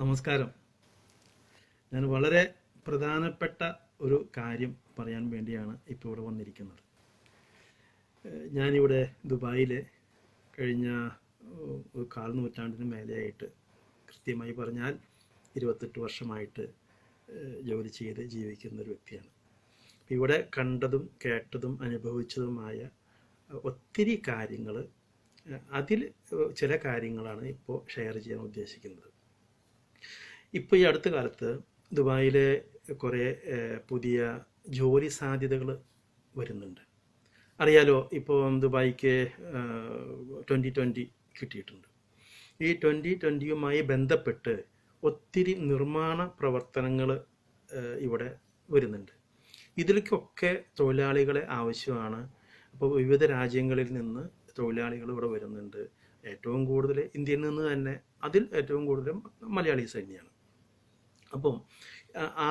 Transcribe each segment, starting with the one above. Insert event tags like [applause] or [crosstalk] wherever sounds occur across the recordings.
നമസ്കാരം. ഞാൻ വളരെ പ്രധാനപ്പെട്ട ഒരു കാര്യം പറയാൻ വേണ്ടിയാണ് ഇപ്പോൾ ഇവിടെ വന്നിരിക്കുന്നത്. ഞാനിവിടെ ദുബായിൽ കഴിഞ്ഞ ഒരു കാൽ നൂറ്റാണ്ടിന് മേലെയായിട്ട് കൃത്യമായി പറഞ്ഞാൽ ഇരുപത്തെട്ട് വർഷമായിട്ട് ജോലി ചെയ്ത് ജീവിക്കുന്ന ഒരു വ്യക്തിയാണ്. ഇവിടെ കണ്ടതും കേട്ടതും അനുഭവിച്ചതുമായ ഒത്തിരി കാര്യങ്ങൾ അതിൽ ചില കാര്യങ്ങളാണ് ഇപ്പോൾ ഷെയർ ചെയ്യാൻ ഉദ്ദേശിക്കുന്നത്. ഇപ്പോൾ ഈ അടുത്ത കാലത്ത് ദുബായിലെ കുറേ പുതിയ ജോലി സാധ്യതകൾ വരുന്നുണ്ട്. അറിയാലോ ഇപ്പോൾ ദുബായിക്ക് ട്വന്റി ട്വന്റി കിട്ടിയിട്ടുണ്ട്. ഈ ട്വന്റി ട്വന്റിയുമായി ബന്ധപ്പെട്ട് ഒത്തിരി നിർമ്മാണ പ്രവർത്തനങ്ങൾ ഇവിടെ വരുന്നുണ്ട്. ഇതിലേക്കൊക്കെ തൊഴിലാളികളെ ആവശ്യമാണ്. അപ്പോൾ വിവിധ രാജ്യങ്ങളിൽ നിന്ന് തൊഴിലാളികൾ ഇവിടെ വരുന്നുണ്ട്. ഏറ്റവും കൂടുതൽ ഇന്ത്യയിൽ നിന്ന് തന്നെ അതിൽ ഏറ്റവും കൂടുതൽ മലയാളീസ് തന്നെയാണ് അപ്പം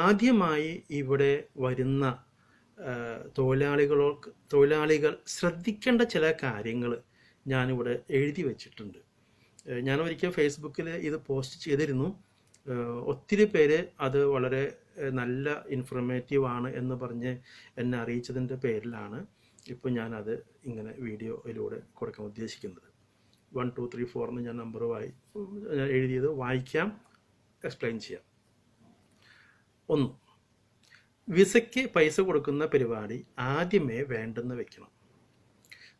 ആദ്യമായി ഇവിടെ വരുന്ന തൊഴിലാളികൾക്ക് തൊഴിലാളികൾ ശ്രദ്ധിക്കേണ്ട ചില കാര്യങ്ങൾ ഞാനിവിടെ എഴുതി വച്ചിട്ടുണ്ട്. ഞാൻ ഒരിക്കൽ ഫേസ്ബുക്കിൽ ഇത് പോസ്റ്റ് ചെയ്തിരുന്നു. ഒത്തിരി പേര് അത് വളരെ നല്ല ഇൻഫർമേറ്റീവ് ആണ് എന്ന് പറഞ്ഞ് എന്നെ അറിയിച്ചതിന്റെ പേരിലാണ് ഇപ്പോൾ ഞാനത് ഇങ്ങനെ വീഡിയോയിലൂടെ കൊടുക്കാൻ ഉദ്ദേശിക്കുന്നത്. വൺ ടു ത്രീ ഫോർ എന്ന് ഞാൻ ഞാൻ എഴുതിയത് വായിക്കാം എക്സ്പ്ലെയിൻ ചെയ്യാം. ഒന്ന്. വിസയ്ക്ക് പൈസ കൊടുക്കുന്ന പരിപാടി ആദ്യമേ വേണ്ടെന്ന് വെക്കണം.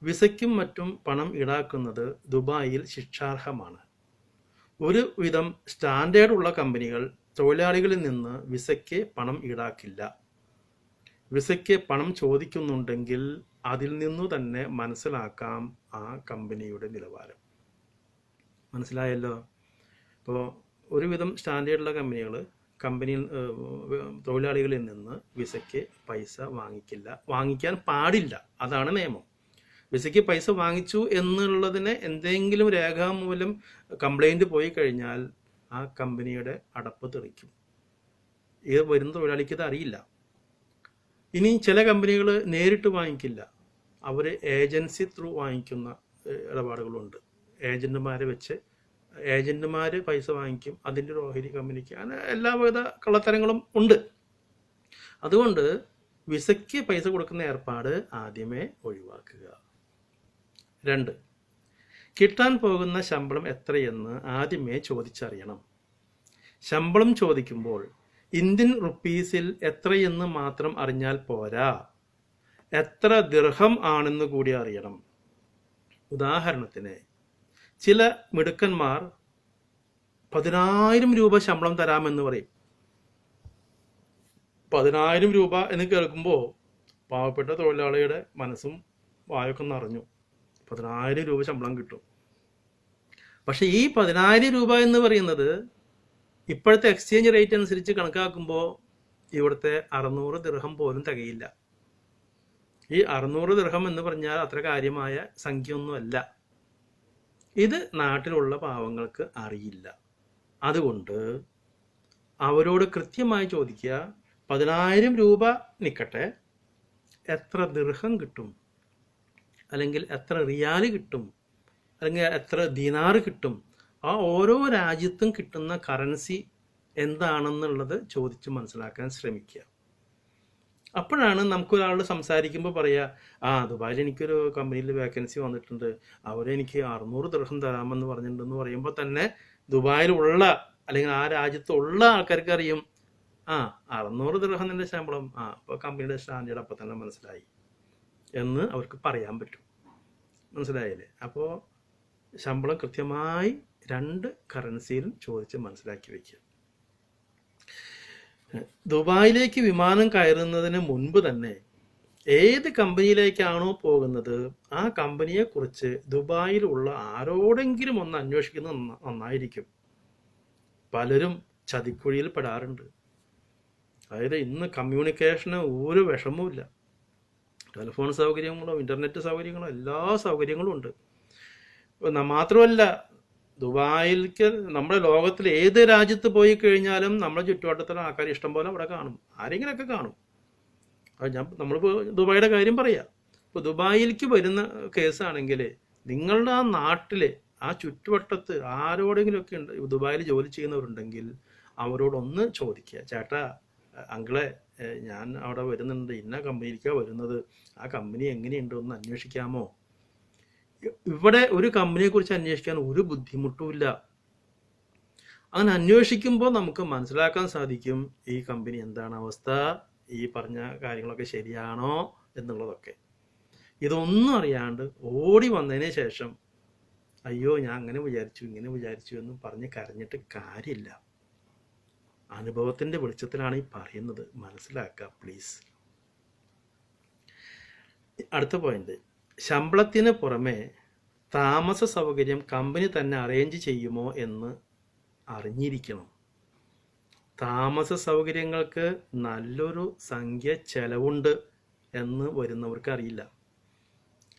വിസയ്ക്കും മറ്റും പണം ഈടാക്കുന്നത് ദുബായിൽ ശിക്ഷാർഹമാണ്. ഒരു വിധം സ്റ്റാൻഡേർഡ് ഉള്ള കമ്പനികൾ തൊഴിലാളികളിൽ നിന്ന് വിസയ്ക്ക് പണം ഈടാക്കില്ല. വിസയ്ക്ക് പണം ചോദിക്കുന്നുണ്ടെങ്കിൽ അതിൽ നിന്നു തന്നെ മനസ്സിലാക്കാം ആ കമ്പനിയുടെ നിലവാരം. മനസ്സിലായല്ലോ? ഇപ്പോൾ ഒരുവിധം സ്റ്റാൻഡേർഡുള്ള കമ്പനികൾ കമ്പനിയിൽ തൊഴിലാളികളിൽ നിന്ന് വിസയ്ക്ക് പൈസ വാങ്ങിക്കില്ല. വാങ്ങിക്കാൻ പാടില്ല. അതാണ് നിയമം. വിസയ്ക്ക് പൈസ വാങ്ങിച്ചു എന്നുള്ളതിന് എന്തെങ്കിലും രേഖാമൂലം കംപ്ലൈന്റ് പോയി കഴിഞ്ഞാൽ ആ കമ്പനിയുടെ അടപ്പ് തെറിക്കും. ഇത് വരുന്ന തൊഴിലാളിക്ക് ഇത് അറിയില്ല. ഇനി ചില കമ്പനികൾ നേരിട്ട് വാങ്ങിക്കില്ല. അവർ ഏജൻസി ത്രൂ വാങ്ങിക്കുന്ന ഇടപാടുകളുണ്ട്. ഏജന്റുമാരെ വെച്ച് ഏജന്റുമാർ പൈസ വാങ്ങിക്കും അതിന്റെ ഒരു ഓഹരി കമ്പനിക്ക്. അങ്ങനെ എല്ലാവിധ കള്ളത്തരങ്ങളും ഉണ്ട്. അതുകൊണ്ട് വിസയ്ക്ക് പൈസ കൊടുക്കുന്ന ഏർപ്പാട് ആദ്യമേ ഒഴിവാക്കുക. രണ്ട് കിട്ടാൻ പോകുന്ന ശമ്പളം എത്രയെന്ന് ആദ്യമേ ചോദിച്ചറിയണം. ശമ്പളം ചോദിക്കുമ്പോൾ ഇന്ത്യൻ റുപ്പീസിൽ എത്രയെന്ന് മാത്രം അറിഞ്ഞാൽ പോരാ. എത്ര ദീർഘം ആണെന്ന് കൂടി അറിയണം. ഉദാഹരണത്തിന് ചില മിടുക്കന്മാർ പതിനായിരം രൂപ ശമ്പളം തരാമെന്ന് പറയും. പതിനായിരം രൂപ എന്ന് കേൾക്കുമ്പോൾ പാവപ്പെട്ട തൊഴിലാളിയുടെ മനസ്സും വായൊക്കെ നിറഞ്ഞു. പതിനായിരം രൂപ ശമ്പളം കിട്ടും. പക്ഷെ ഈ പതിനായിരം രൂപ എന്ന് പറയുന്നത് ഇപ്പോഴത്തെ എക്സ്ചേഞ്ച് റേറ്റ് അനുസരിച്ച് കണക്കാക്കുമ്പോൾ ഇവിടുത്തെ അറുന്നൂറ് ദൃഹം പോലും തികയില്ല. ഈ അറുന്നൂറ് ദൃഹം എന്ന് പറഞ്ഞാൽ അത്ര കാര്യമായ സംഖ്യയൊന്നുമല്ല. ഇത് നാട്ടിലുള്ള പാവങ്ങൾക്ക് അറിയില്ല. അതുകൊണ്ട് അവരോട് കൃത്യമായി ചോദിക്കുക പതിനായിരം രൂപ നിൽക്കട്ടെ എത്ര ദീർഘം കിട്ടും അല്ലെങ്കിൽ എത്ര റിയാൽ കിട്ടും അല്ലെങ്കിൽ എത്ര ദിനാർ കിട്ടും ആ ഓരോ രാജ്യത്തും കിട്ടുന്ന കറൻസി എന്താണെന്നുള്ളത് ചോദിച്ച് മനസ്സിലാക്കാൻ ശ്രമിക്കുക. അപ്പോഴാണ് നമുക്കൊരാളോട് സംസാരിക്കുമ്പോൾ പറയുക ആ ദുബായിൽ എനിക്കൊരു കമ്പനിയിൽ വേക്കൻസി വന്നിട്ടുണ്ട്. അവരെനിക്ക് അറുന്നൂറ് ദൃഹം തരാമെന്ന് പറഞ്ഞിട്ടുണ്ടെന്ന് പറയുമ്പോൾ തന്നെ ദുബായിലുള്ള അല്ലെങ്കിൽ ആ രാജ്യത്തുള്ള ആൾക്കാർക്ക് അറിയും ആ അറുന്നൂറ് ദൃഹം നിന്റെ ശമ്പളം. ആ അപ്പോൾ കമ്പനിയുടെ സ്റ്റാൻഡേർഡ് അപ്പം തന്നെ മനസ്സിലായി. എന്ന് അവർക്ക് പറയാൻ പറ്റും. മനസ്സിലായില്ലേ? അപ്പോൾ ശമ്പളം കൃത്യമായി രണ്ട് കറൻസിയിലും ചോദിച്ച് മനസ്സിലാക്കി വെക്കുക. ദുബായിലേക്ക് വിമാനം കയറുന്നതിന് മുൻപ് തന്നെ ഏത് കമ്പനിയിലേക്കാണോ പോകുന്നത് ആ കമ്പനിയെ കുറിച്ച് ദുബായിലുള്ള ആരോടെങ്കിലും ഒന്ന് അന്വേഷിക്കുന്നത് നന്ന- നന്നായിരിക്കും. പലരും ചതിക്കുഴിയിൽ പെടാറുണ്ട്. അതായത് ഇന്ന് കമ്മ്യൂണിക്കേഷന് ഒരു വിഷമവുമില്ല. ടെലിഫോൺ സൗകര്യങ്ങളോ ഇന്റർനെറ്റ് സൗകര്യങ്ങളോ എല്ലാ സൗകര്യങ്ങളും ഉണ്ട്. മാത്രമല്ല ദുബായിലേക്ക് നമ്മുടെ ലോകത്തിൽ ഏത് രാജ്യത്ത് പോയി കഴിഞ്ഞാലും നമ്മുടെ ചുറ്റുവട്ടത്തുള്ള ആൾക്കാർ ഇഷ്ടം പോലെ അവിടെ കാണും. ആരെങ്കിലൊക്കെ കാണും. അത് ഞാൻ നമ്മളിപ്പോൾ ദുബായിയുടെ കാര്യം പറയാം. ഇപ്പോൾ ദുബായിലേക്ക് വരുന്ന കേസാണെങ്കിൽ നിങ്ങളുടെ ആ നാട്ടിൽ ആ ചുറ്റുവട്ടത്ത് ആരോടെങ്കിലുമൊക്കെ ഉണ്ട് ദുബായിൽ ജോലി ചെയ്യുന്നവരുണ്ടെങ്കിൽ അവരോടൊന്ന് ചോദിക്കുക. ചേട്ടാ അങ്കിളെ ഞാൻ അവിടെ വരുന്നുണ്ട് ഇന്ന കമ്പനിയിലേക്കാണ് വരുന്നത്. ആ കമ്പനി എങ്ങനെയുണ്ട്? ഒന്ന് അന്വേഷിക്കാമോ? ഇവിടെ ഒരു കമ്പനിയെ കുറിച്ച് അന്വേഷിക്കാൻ ഒരു ബുദ്ധിമുട്ടുമില്ല. അങ്ങനെ അന്വേഷിക്കുമ്പോൾ നമുക്ക് മനസ്സിലാക്കാൻ സാധിക്കും ഈ കമ്പനി എന്താണ് അവസ്ഥ ഈ പറഞ്ഞ കാര്യങ്ങളൊക്കെ ശരിയാണോ എന്നുള്ളതൊക്കെ. ഇതൊന്നും അറിയാണ്ട് ഓടി വന്നതിന് ശേഷം അയ്യോ ഞാൻ അങ്ങനെ വിചാരിച്ചു ഇങ്ങനെ വിചാരിച്ചു എന്ന് പറഞ്ഞ് കരഞ്ഞിട്ട് കാര്യമില്ല. അനുഭവത്തിന്റെ വെളിച്ചത്തിലാണ് ഈ പറയുന്നത്. മനസ്സിലാക്കുക പ്ലീസ് അടുത്ത പോയിന്റ് ശമ്പളത്തിന് പുറമെ താമസ സൗകര്യം കമ്പനി തന്നെ അറേഞ്ച് ചെയ്യുമോ എന്ന് അറിഞ്ഞിരിക്കണം. താമസ സൗകര്യങ്ങൾക്ക് നല്ലൊരു സംഖ്യ ചെലവുണ്ട് എന്ന് വരുന്നവർക്ക് അറിയില്ല.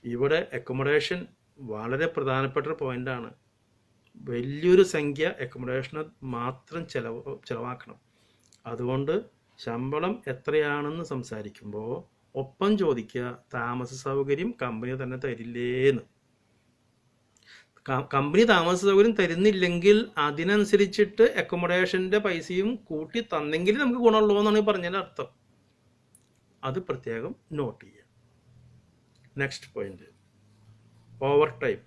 ഇവിടെ അക്കോമഡേഷൻ വളരെ പ്രധാനപ്പെട്ട ഒരു പോയിന്റാണ് വലിയൊരു സംഖ്യ അക്കോമഡേഷന് മാത്രം ചെലവ് ചിലവാക്കണം. അതുകൊണ്ട് ശമ്പളം എത്രയാണെന്ന് സംസാരിക്കുമ്പോൾ ഒപ്പം ചോദിക്കുക താമസ സൗകര്യം കമ്പനി തന്നെ തരില്ലേന്ന്. കമ്പനി താമസ സൗകര്യം തരുന്നില്ലെങ്കിൽ അതിനനുസരിച്ചിട്ട് അക്കോമഡേഷന്റെ പൈസയും കൂട്ടി തന്നെങ്കിൽ നമുക്ക് ഗുണമുള്ളൂ എന്നാണ് ഈ പറഞ്ഞതിന്റെ അർത്ഥം. അത് പ്രത്യേകം നോട്ട് ചെയ്യുക. നെക്സ്റ്റ് പോയിന്റ് ഓവർ ടൈം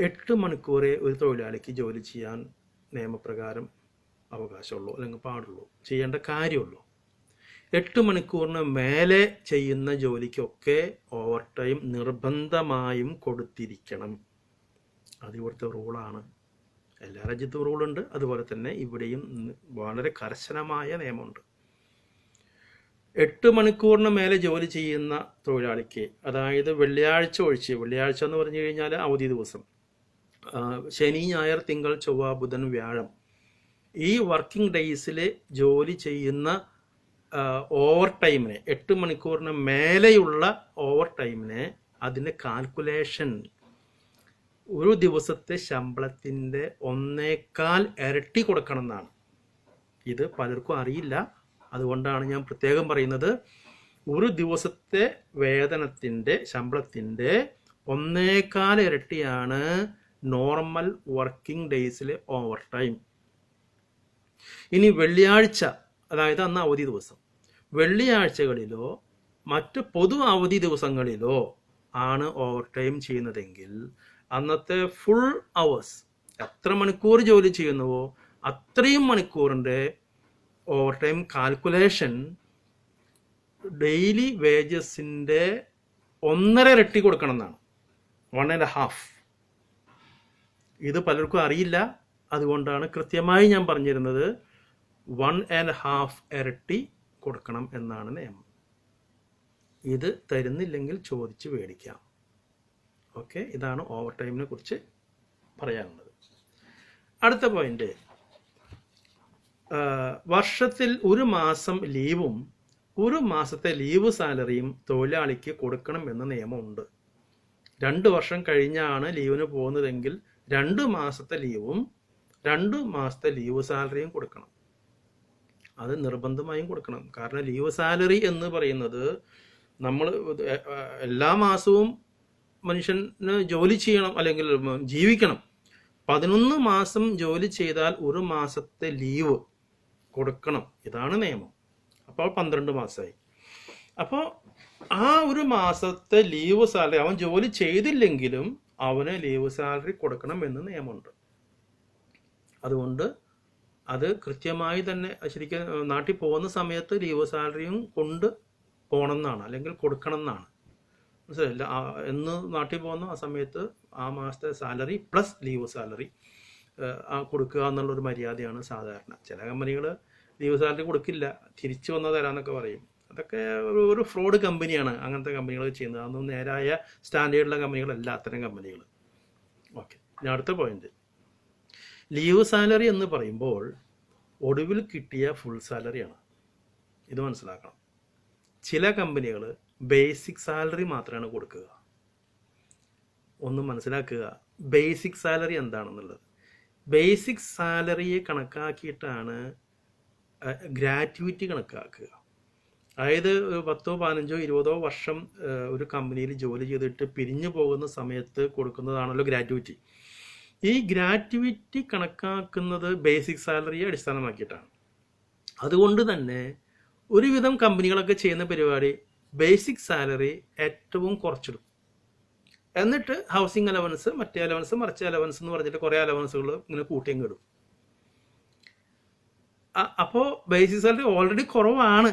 എട്ട് മണിക്കൂറേ ഒരു തൊഴിലാളിക്ക് ജോലി ചെയ്യാൻ നിയമപ്രകാരം അവകാശമുള്ളൂ അല്ലെങ്കിൽ പാടുള്ളൂ ചെയ്യേണ്ട കാര്യമുള്ളൂ. എട്ട് മണിക്കൂറിന് മേലെ ചെയ്യുന്ന ജോലിക്കൊക്കെ ഓവർ ടൈം നിർബന്ധമായും കൊടുത്തിരിക്കണം. അത് ഇവിടുത്തെ റൂളാണ് എല്ലാ രാജ്യത്തും റൂളുണ്ട് അതുപോലെ തന്നെ ഇവിടെയും വളരെ കർശനമായ നിയമമുണ്ട്. എട്ട് മണിക്കൂറിന് മേലെ ജോലി ചെയ്യുന്ന തൊഴിലാളിക്ക് അതായത് വെള്ളിയാഴ്ച ഒഴിച്ച് വെള്ളിയാഴ്ച എന്ന് പറഞ്ഞു കഴിഞ്ഞാൽ അവധി ദിവസം ശനി ഞായർ തിങ്കൾ ചൊവ്വ ബുധൻ വ്യാഴം ഈ വർക്കിംഗ് ഡേയ്സിൽ ജോലി ചെയ്യുന്ന ഓവർ ടൈമിനെ എട്ട് മണിക്കൂറിന് മേലെയുള്ള ഓവർ ടൈമിനെ അതിന്റെ കാൽക്കുലേഷൻ ഒരു ദിവസത്തെ ശമ്പളത്തിന്റെ ഒന്നേക്കാൽ ഇരട്ടി കൊടുക്കണം എന്നാണ് ഇത് പലർക്കും അറിയില്ല. അതുകൊണ്ടാണ് ഞാൻ പ്രത്യേകം പറയുന്നത് ഒരു ദിവസത്തെ വേതനത്തിന്റെ ശമ്പളത്തിന്റെ ഒന്നേക്കാൽ ഇരട്ടിയാണ് നോർമൽ വർക്കിംഗ് ഡേയ്സിലെ ഓവർ ടൈം ഇനി വെള്ളിയാഴ്ച അതായത് അന്ന് അവധി ദിവസം. വെള്ളിയാഴ്ചകളിലോ മറ്റ് പൊതു അവധി ദിവസങ്ങളിലോ ആണ് ഓവർ ടൈം ചെയ്യുന്നതെങ്കിൽ അന്നത്തെ ഫുൾ അവേഴ്സ് എത്ര മണിക്കൂർ ജോലി ചെയ്യുന്നുവോ അത്രയും മണിക്കൂറിന്റെ ഓവർ ടൈം കാൽക്കുലേഷൻ ഡെയിലി വേജസിന്റെ ഒന്നര ഇരട്ടി കൊടുക്കണം എന്നാണ് വൺ ആൻഡ് ഹാഫ് ഇത് പലർക്കും അറിയില്ല. അതുകൊണ്ടാണ് കൃത്യമായി ഞാൻ പറഞ്ഞിരുന്നത്. വൺ ആൻഡ് ഹാഫ് ഇരട്ടി കൊടുക്കണം എന്നാണ് നിയമം. ഇത് തരുന്നില്ലെങ്കിൽ ചോദിച്ച് മേടിക്കാം. ഓക്കെ ഇതാണ് ഓവർ ടൈമിനെ കുറിച്ച് പറയാനുള്ളത്. അടുത്ത പോയിന്റ് വർഷത്തിൽ ഒരു മാസം ലീവും ഒരു മാസത്തെ ലീവ് സാലറിയും തൊഴിലാളിക്ക് കൊടുക്കണം എന്ന നിയമമുണ്ട്. രണ്ട് വർഷം കഴിഞ്ഞാണ് ലീവിന് പോകുന്നതെങ്കിൽ രണ്ട് മാസത്തെ ലീവും രണ്ട് മാസത്തെ ലീവ് സാലറിയും കൊടുക്കണം. അത് നിർബന്ധമായും കൊടുക്കണം. കാരണം ലീവ് സാലറി എന്ന് പറയുന്നത് നമ്മൾ എല്ലാ മാസവും മനുഷ്യന് ജോലി ചെയ്യണം അല്ലെങ്കിൽ ജീവിക്കണം. പതിനൊന്ന് മാസം ജോലി ചെയ്താൽ ഒരു മാസത്തെ ലീവ് കൊടുക്കണം. ഇതാണ് നിയമം. അപ്പോൾ പന്ത്രണ്ട് മാസമായി അപ്പോൾ ആ ഒരു മാസത്തെ ലീവ് സാലറി അവൻ ജോലി ചെയ്തില്ലെങ്കിലും അവന് ലീവ് സാലറി കൊടുക്കണം എന്ന് നിയമമുണ്ട്. അതുകൊണ്ട് അത് കൃത്യമായി തന്നെ ശരിക്കും നാട്ടിൽ പോകുന്ന സമയത്ത് ലീവ് സാലറിയും കൊണ്ട് പോകണം എന്നാണ് അല്ലെങ്കിൽ കൊടുക്കണം എന്നാണ് മനസ്സിലായില്ല എന്ന് നാട്ടിൽ പോകുന്ന ആ സമയത്ത് ആ മാസത്തെ സാലറി പ്ലസ് ലീവ് സാലറി കൊടുക്കുക എന്നുള്ളൊരു മര്യാദയാണ് സാധാരണ. ചില കമ്പനികൾ ലീവ് സാലറി കൊടുക്കില്ല തിരിച്ചു വന്നാൽ തരാമെന്നൊക്കെ പറയും. അതൊക്കെ ഒരു ഒരു ഫ്രോഡ് കമ്പനിയാണ് അങ്ങനത്തെ കമ്പനികൾ ചെയ്യുന്നത്. അതൊന്നും നേരായ സ്റ്റാൻഡേർഡുള്ള കമ്പനികളല്ല അത്തരം കമ്പനികൾ ഓക്കെ. ഇനി അടുത്ത പോയിന്റ് ലീവ് സാലറി എന്ന് പറയുമ്പോൾ ഒടുവിൽ കിട്ടിയ ഫുൾ സാലറിയാണ്. ഇത് മനസ്സിലാക്കണം. ചില കമ്പനികൾ ബേസിക് സാലറി മാത്രമാണ് കൊടുക്കുക. ഒന്ന് മനസ്സിലാക്കുക ബേസിക് സാലറി എന്താണെന്നുള്ളത്. ബേസിക് സാലറിയെ കണക്കാക്കിയിട്ടാണ് ഗ്രാറ്റുവിറ്റി കണക്കാക്കുക. അതായത് ഒരു പത്തോ പതിനഞ്ചോ ഇരുപതോ വർഷം ഒരു കമ്പനിയിൽ ജോലി ചെയ്തിട്ട് പിരിഞ്ഞു പോകുന്ന സമയത്ത് കൊടുക്കുന്നതാണല്ലോ ഗ്രാറ്റുവിറ്റി. ഈ ഗ്രാറ്റുവിറ്റി കണക്കാക്കുന്നത് ബേസിക് സാലറിയെ അടിസ്ഥാനമാക്കിയിട്ടാണ്. അതുകൊണ്ട് തന്നെ ഒരുവിധം കമ്പനികളൊക്കെ ചെയ്യുന്ന പരിപാടി ബേസിക് സാലറി ഏറ്റവും കുറച്ചിടും. എന്നിട്ട് ഹൗസിംഗ് അലവൻസ് മറ്റേ അലവൻസ് മറിച്ച അലവൻസ് എന്ന് പറഞ്ഞിട്ട് കുറേ അലവൻസുകൾ ഇങ്ങനെ കൂട്ടിയും കിടും അപ്പോൾ ബേസിക് സാലറി ഓൾറെഡി കുറവാണ്.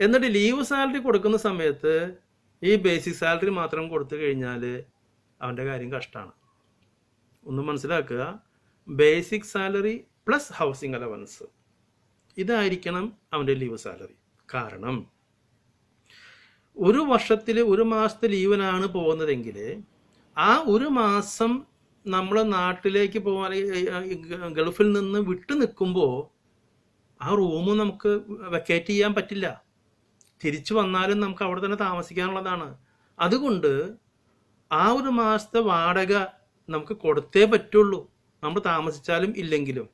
എന്നിട്ട് ലീവ് സാലറി കൊടുക്കുന്ന സമയത്ത് ഈ ബേസിക് സാലറി മാത്രം കൊടുത്തു കഴിഞ്ഞാൽ അവന്റെ കാര്യം കഷ്ടമാണ് ഒന്ന് മനസ്സിലാക്കുക. Basic salary plus housing allowance ഇതായിരിക്കണം അവന്റെ ലീവ് സാലറി കാരണം ഒരു വർഷത്തിൽ ഒരു മാസത്തെ ലീവിനാണ് പോകുന്നതെങ്കിൽ ആ ഒരു മാസം നമ്മൾ നാട്ടിലേക്ക് പോകാൻ ഗൾഫിൽ നിന്ന് വിട്ടു നിൽക്കുമ്പോൾ ആ റൂം നമുക്ക് വെക്കേറ്റ് ചെയ്യാൻ പറ്റില്ല. തിരിച്ചു വന്നാലും നമുക്ക് അവിടെ തന്നെ താമസിക്കാനുള്ളതാണ്. അതുകൊണ്ട് ആ ഒരു മാസത്തെ വാടക നമുക്ക് കൊടുത്തേ പറ്റുള്ളൂ. നമ്മൾ താമസിച്ചാലും ഇല്ലെങ്കിലും.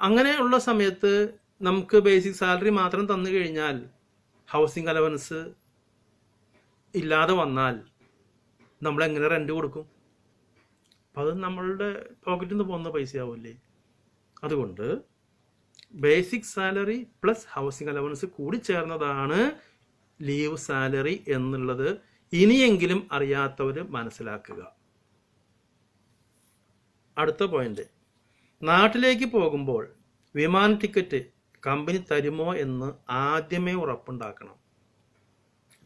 അങ്ങനെയുള്ള സമയത്ത് നമുക്ക് ബേസിക് സാലറി മാത്രം തന്നു കഴിഞ്ഞാൽ ഹൗസിംഗ് അലവൻസ് ഇല്ലാതെ വന്നാൽ നമ്മൾ എങ്ങനെ റെന്റ് കൊടുക്കും? അപ്പം അത് നമ്മളുടെ പോക്കറ്റിൽ നിന്ന് പോകുന്ന പൈസയാവില്ലേ? അതുകൊണ്ട് basic salary plus housing allowance കൂടി ചേർന്നതാണ് ലീവ് സാലറി എന്നുള്ളത് ഇനിയെങ്കിലും അറിയാത്തവർ മനസ്സിലാക്കുക. അടുത്ത പോയിന്റ് നാട്ടിലേക്ക് പോകുമ്പോൾ വിമാന ടിക്കറ്റ് കമ്പനി തരുമോ എന്ന് ആദ്യമേ ഉറപ്പുണ്ടാക്കണം.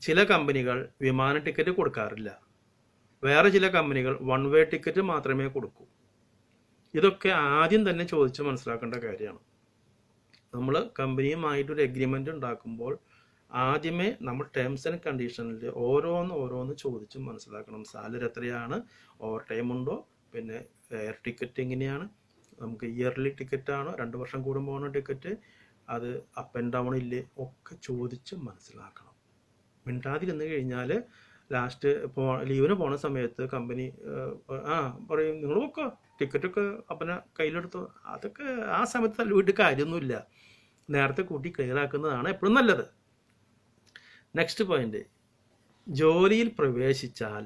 ചില കമ്പനികൾ വിമാന ടിക്കറ്റ് കൊടുക്കാറില്ല. വേറെ ചില കമ്പനികൾ വൺ വേ ടിക്കറ്റ് മാത്രമേ കൊടുക്കൂ. ഇതൊക്കെ ആദ്യം തന്നെ ചോദിച്ച് മനസ്സിലാക്കേണ്ട കാര്യമാണ്. നമ്മൾ കമ്പനിയുമായിട്ട് ഒരു എഗ്രിമെന്റ് ഉണ്ടാക്കുമ്പോൾ ആദ്യമേ നമ്മൾ ടേംസ് ആൻഡ് കണ്ടീഷനിൽ ഓരോന്ന് ഓരോന്ന് ചോദിച്ച് മനസ്സിലാക്കണം. സാലറി എത്രയാണ്? ഓവർ ടൈം ഉണ്ടോ? പിന്നെ എയർ ടിക്കറ്റ് എങ്ങനെയാണ്? നമുക്ക് ഇയർലി ടിക്കറ്റ് ആണോ? രണ്ട് വർഷം കൂടുമ്പോൾ ആണോ ടിക്കറ്റ് അത് അപ്പ് ആൻഡ് ഡൗൺ ഇല്ലേ? ഒക്കെ ചോദിച്ച് മനസ്സിലാക്കണം. മിണ്ടാതിരുന്ന് കഴിഞ്ഞാൽ ലാസ്റ്റ് പോ ലീവിന് പോണ സമയത്ത് കമ്പനി ആ പറയും നിങ്ങൾ നോക്കുക ടിക്കറ്റൊക്കെ അപ്പനെ കയ്യിലെടുത്തു? അതൊക്കെ ആ സമയത്ത് തല്ലുവിട്ട് കാര്യമൊന്നുമില്ല. നേരത്തെ കൂട്ടി ക്ലിയർ ആക്കുന്നതാണ് എപ്പോഴും നല്ലത്. നെക്സ്റ്റ് പോയിന്റ് ജോലിയിൽ പ്രവേശിച്ചാൽ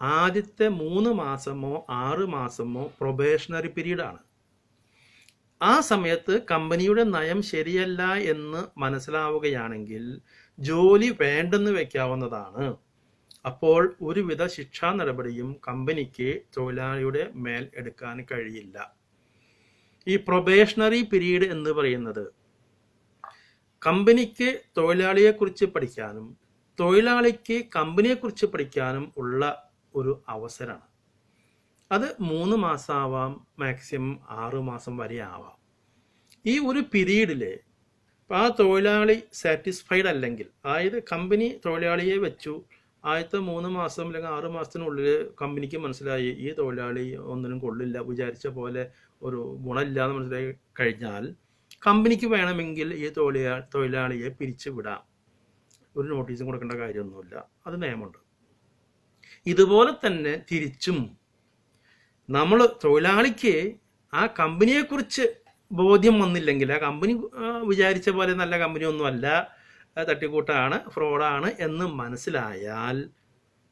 ആദ്യത്തെ മൂന്ന് മാസമോ ആറ് മാസമോ പ്രൊബേഷണറി പീരീഡാണ് ആ സമയത്ത് കമ്പനിയുടെ നയം ശരിയല്ല എന്ന് മനസ്സിലാവുകയാണെങ്കിൽ ജോലി വേണ്ടെന്ന് വെക്കാവുന്നതാണ്. അപ്പോൾ ഒരുവിധ ശിക്ഷാ നടപടിയും കമ്പനിക്ക് തൊഴിലാളിയുടെ മേൽ എടുക്കാൻ കഴിയില്ല. ഈ പ്രൊബേഷണറി പീരീഡ് എന്ന് പറയുന്നത് കമ്പനിക്ക് തൊഴിലാളിയെക്കുറിച്ച് പഠിക്കാനും തൊഴിലാളിക്ക് കമ്പനിയെക്കുറിച്ച് പഠിക്കാനും ഉള്ള ഒരു അവസരമാണ്. അത് മൂന്ന് മാസമാവാം മാക്സിമം ആറു മാസം വരെ ആവാം. ഈ ഒരു പീരീഡിൽ ആ തൊഴിലാളി സാറ്റിസ്ഫൈഡ് അല്ലെങ്കിൽ അതായത് കമ്പനി തൊഴിലാളിയെ വെച്ചു ആദ്യത്തെ മൂന്ന് മാസം അല്ലെങ്കിൽ ആറ് മാസത്തിനുള്ളിൽ കമ്പനിക്ക് മനസ്സിലായി ഈ തൊഴിലാളി ഒന്നിനും കൊള്ളില്ല വിചാരിച്ച പോലെ ഒരു ഗുണമില്ല എന്ന് മനസ്സിലായി കഴിഞ്ഞാൽ കമ്പനിക്ക് വേണമെങ്കിൽ ഈ തൊഴിലാ തൊഴിലാളിയെ പിരിച്ചു വിടാം ഒരു നോട്ടീസും കൊടുക്കേണ്ട കാര്യമൊന്നുമില്ല. അത് നിയമമുണ്ട്. ഇതുപോലെ തന്നെ തിരിച്ചും. നമ്മൾ തൊഴിലാളിക്ക് ആ കമ്പനിയെക്കുറിച്ച് ബോധ്യം വന്നില്ലെങ്കിൽ ആ കമ്പനി വിചാരിച്ച പോലെ നല്ല കമ്പനി ഒന്നുമല്ല ആ, തട്ടിക്കൂട്ടാണ് ഫ്രോഡാണ് എന്ന് മനസ്സിലായാൽ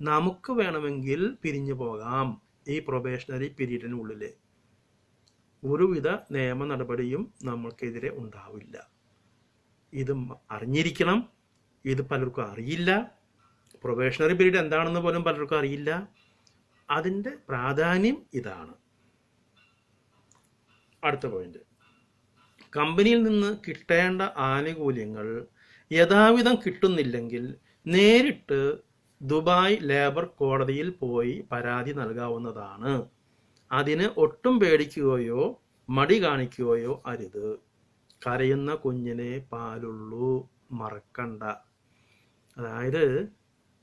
നമുക്ക് വേണമെങ്കിൽ പിരിഞ്ഞു പോകാം ഈ പ്രൊബേഷണറി പീരീഡിനുള്ളിൽ ഒരുവിധ നിയമ നടപടിയും നമ്മൾക്കെതിരെ ഉണ്ടാവില്ല. ഇത് അറിഞ്ഞിരിക്കണം. ഇത് പലർക്കും അറിയില്ല. പ്രൊബേഷണറി പീരീഡ് എന്താണെന്ന് പോലും പലർക്കും അറിയില്ല. അതിന്റെ പ്രാധാന്യം ഇതാണ്. അടുത്ത പോയിന്റ് കമ്പനിയിൽ നിന്ന് കിട്ടേണ്ട ആനുകൂല്യങ്ങൾ യഥാവിധം കിട്ടുന്നില്ലെങ്കിൽ നേരിട്ട് ദുബായ് ലേബർ കോടതിയിൽ പോയി പരാതി നൽകാവുന്നതാണ്. അതിന് ഒട്ടും പേടിക്കുകയോ മടി കാണിക്കുകയോ അരുത്. കരയുന്ന കുഞ്ഞിനെ പാലുള്ളൂ മറക്കണ്ട. അതായത്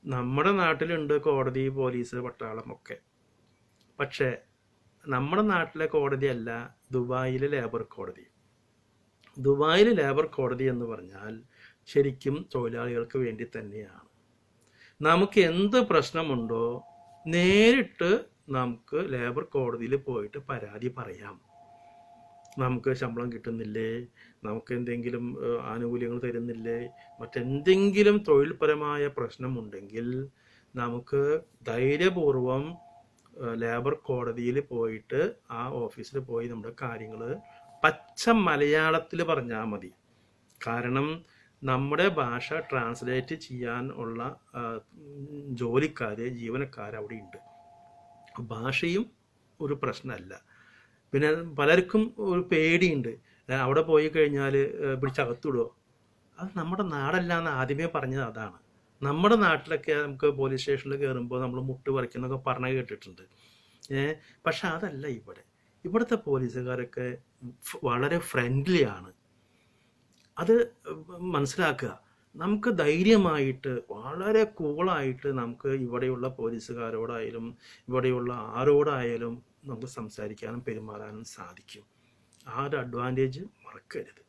നമ്മുടെ നാട്ടിലുണ്ട് കോടതി പോലീസ് പട്ടാളം ഒക്കെ. പക്ഷേ നമ്മുടെ നാട്ടിലെ കോടതിയല്ല ദുബായിലെ ലേബർ കോടതി. ദുബായിലെ ലേബർ കോടതി എന്ന് പറഞ്ഞാൽ ശരിക്കും തൊഴിലാളികൾക്ക് വേണ്ടി തന്നെയാണ്. നമുക്ക് എന്ത് പ്രശ്നമുണ്ടോ നേരിട്ട് നമുക്ക് ലേബർ കോടതിയിൽ പോയിട്ട് പരാതി പറയാം. നമുക്ക് ശമ്പളം കിട്ടുന്നില്ലേ? നമുക്ക് എന്തെങ്കിലും ആനുകൂല്യങ്ങൾ തരുന്നില്ലേ? മറ്റെന്തെങ്കിലും തൊഴിൽപരമായ പ്രശ്നമുണ്ടെങ്കിൽ നമുക്ക് ധൈര്യപൂർവം ലേബർ കോടതിയിൽ പോയിട്ട് ആ ഓഫീസിൽ പോയി നമ്മുടെ കാര്യങ്ങൾ പച്ച മലയാളത്തിൽ പറഞ്ഞാൽ മതി. കാരണം നമ്മുടെ ഭാഷ ട്രാൻസ്ലേറ്റ് ചെയ്യാൻ ഉള്ള ജോലിക്കാർ ജീവനക്കാർ അവിടെ ഉണ്ട്. ഭാഷയും ഒരു പ്രശ്നമല്ല. പിന്നെ പലർക്കും ഒരു പേടിയുണ്ട്. അവിടെ പോയി കഴിഞ്ഞാൽ പിടിച്ചകത്തിടുമോ അത് നമ്മുടെ നാടല്ല എന്ന് ആദ്യമേ പറഞ്ഞത് അതാണ്. നമ്മുടെ നാട്ടിലൊക്കെ നമുക്ക് പോലീസ് സ്റ്റേഷനിൽ കയറുമ്പോൾ നമ്മൾ മുട്ട് പറിക്കുന്നൊക്കെ പറഞ്ഞു കേട്ടിട്ടുണ്ട്. പക്ഷെ അതല്ല ഇവിടെ. ഇവിടുത്തെ പോലീസുകാരൊക്കെ വളരെ ഫ്രണ്ട്ലിയാണ് അത് മനസ്സിലാക്കുക. നമുക്ക് ധൈര്യമായിട്ട് വളരെ കൂളായിട്ട് നമുക്ക് ഇവിടെയുള്ള പോലീസുകാരോടായാലും ഇവിടെയുള്ള ആരോടായാലും നമുക്ക് സംസാരിക്കാനും പെരുമാറാനും സാധിക്കും. ആ ഒരു അഡ്വാന്റേജ് മറക്കരുത്.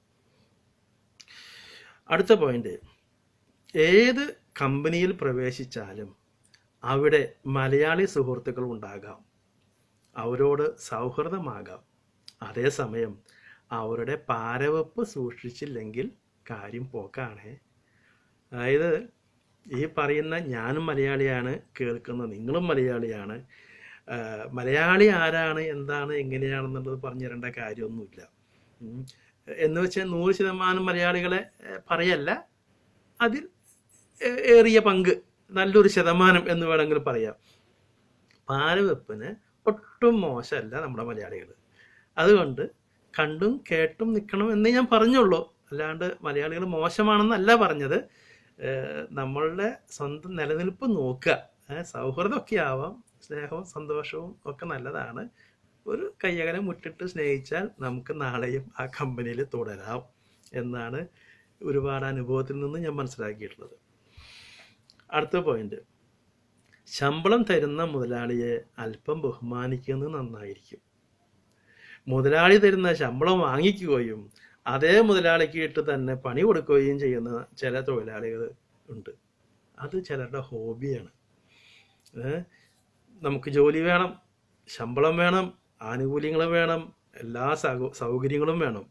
അടുത്ത പോയിന്റ് ഏത് കമ്പനിയിൽ പ്രവേശിച്ചാലും അവിടെ മലയാളി സുഹൃത്തുക്കൾ ഉണ്ടാകാം. അവരോട് സൗഹൃദമാകാം. അതേസമയം അവരുടെ പാരവെപ്പ് സൂക്ഷിച്ചില്ലെങ്കിൽ കാര്യം പോക്കാണ്. അതായത് ഈ പറയുന്ന ഞാനും മലയാളിയാണ് കേൾക്കുന്ന നിങ്ങളും മലയാളിയാണ് മലയാളി ആരാണ് എന്താണ് എങ്ങനെയാണെന്നുള്ളത് പറഞ്ഞു തരേണ്ട കാര്യമൊന്നുമില്ല. എന്ന് വെച്ചാൽ നൂറ് ശതമാനം മലയാളികളെ പറയല്ല. അതിൽ ഏറിയ പങ്ക് നല്ലൊരു ശതമാനം എന്ന് വേണമെങ്കിൽ പറയാം. പാരവെപ്പിന് ഒട്ടും മോശമല്ല നമ്മുടെ മലയാളികൾ. അതുകൊണ്ട് കണ്ടും കേട്ടും നിൽക്കണം എന്നേ ഞാൻ പറഞ്ഞുള്ളൂ. അല്ലാണ്ട് മലയാളികൾ മോശമാണെന്നല്ല പറഞ്ഞത്. നമ്മളുടെ സ്വന്തം നിലനിൽപ്പ് നോക്കുക. സൗഹൃദമൊക്കെ ആവാം സ്നേഹവും സന്തോഷവും ഒക്കെ നല്ലതാണ്. ഒരു കയ്യകലം മുട്ടിട്ട് സ്നേഹിച്ചാൽ നമുക്ക് നാളെയും ആ കമ്പനിയിൽ തുടരാം എന്നാണ് ഒരുപാട് അനുഭവത്തിൽ നിന്ന് ഞാൻ മനസ്സിലാക്കിയിട്ടുള്ളത്. അടുത്ത പോയിന്റ് ശമ്പളം തരുന്ന മുതലാളിയെ അല്പം ബഹുമാനിക്കുന്നത് നന്നായിരിക്കും. മുതലാളി തരുന്ന ശമ്പളം വാങ്ങിക്കുകയും അതേ മുതലാളിക്ക് ഇട്ട് തന്നെ പണി കൊടുക്കുകയും ചെയ്യുന്ന ചില തൊഴിലാളികൾ ഉണ്ട്. അത് ചിലരുടെ ഹോബിയാണ്? നമുക്ക് ജോലി വേണം ശമ്പളം വേണം ആനുകൂല്യങ്ങൾ വേണം എല്ലാ സൗകര്യങ്ങളും വേണം.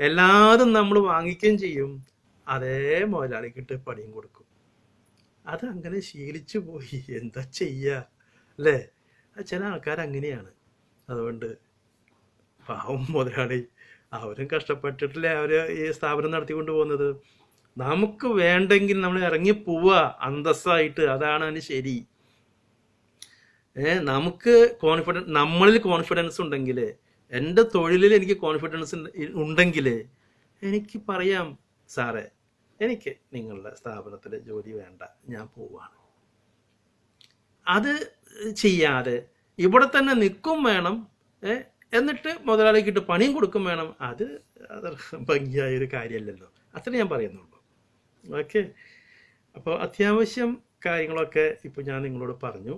എല്ലാതും നമ്മൾ വാങ്ങിക്കുകയും ചെയ്യും. അതേ മുതലാളിക്കിട്ട് പണിയും കൊടുക്കും. അത് അങ്ങനെ ശീലിച്ചു പോയി. എന്താ ചെയ്യുക അല്ലേ? ചില ആൾക്കാർ അങ്ങനെയാണ്. അതുകൊണ്ട് പാവം മുതലാളി അവരും കഷ്ടപ്പെട്ടിട്ടില്ലേ? അവർ ഈ സ്ഥാപനം നടത്തിക്കൊണ്ട് പോകുന്നത്. നമുക്ക് വേണ്ടെങ്കിൽ നമ്മൾ ഇറങ്ങി പോവുക അന്തസ്സായിട്ട്. അതാണ് അതിന് ശരി. നമുക്ക് കോൺഫിഡൻസ് നമ്മളിൽ കോൺഫിഡൻസ് ഉണ്ടെങ്കിൽ എന്റെ തൊഴിലിൽ എനിക്ക് കോൺഫിഡൻസ് ഉണ്ടെങ്കിൽ എനിക്ക് പറയാം സാറേ എനിക്ക് നിങ്ങളുടെ സ്ഥാപനത്തിൽ ജോലി വേണ്ട ഞാൻ പോവാണ്. അത് ചെയ്യാതെ ഇവിടെ തന്നെ നിൽക്കും വേണം എന്നിട്ട് മുതലാളിക്കിട്ട് പണിയും കൊടുക്കും വേണം. അത് അത് ഭംഗിയായൊരു കാര്യമല്ലല്ലോ അത്ര ഞാൻ പറയുന്നുള്ളൂ. ഓക്കെ? അപ്പോൾ അത്യാവശ്യം കാര്യങ്ങളൊക്കെ ഇപ്പോൾ ഞാൻ നിങ്ങളോട് പറഞ്ഞു.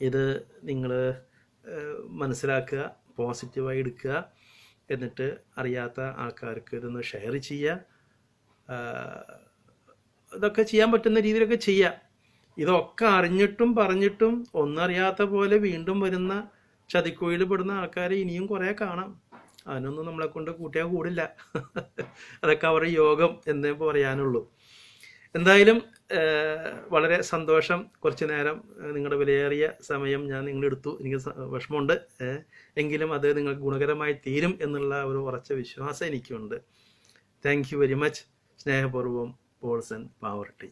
ഇത് നിങ്ങൾ മനസ്സിലാക്കുക പോസിറ്റീവായി എടുക്കുക എന്നിട്ട് അറിയാത്ത ആൾക്കാർക്ക് ഇതൊന്ന് ഷെയർ ചെയ്യുക. ഇതൊക്കെ ചെയ്യാൻ പറ്റുന്ന രീതിയിലൊക്കെ ചെയ്യുക. ഇതൊക്കെ അറിഞ്ഞിട്ടും പറഞ്ഞിട്ടും ഒന്നറിയാത്ത പോലെ വീണ്ടും വരുന്ന ചതിക്കുഴിയിൽ പെടുന്ന ആൾക്കാരെ ഇനിയും കുറേ കാണാം. അതിനൊന്നും നമ്മളെ കൊണ്ട് കൂട്ടിയാൽ കൂടില്ല. [laughs] അതൊക്കെ അവരുടെ യോഗം എന്നേ പറയാനുള്ളൂ. എന്തായാലും വളരെ സന്തോഷം. കുറച്ചു നേരം നിങ്ങളുടെ വിലയേറിയ സമയം ഞാൻ നിങ്ങളെടുത്തു എനിക്ക് വിഷമമുണ്ട്. എങ്കിലും അത് നിങ്ങൾക്ക് ഗുണകരമായി തീരും എന്നുള്ള ഒരു ഉറച്ച വിശ്വാസം എനിക്കുണ്ട്. താങ്ക് യു വെരി മച്ച് സ്നേഹപൂർവം പോൾസൺ പാവർട്ടി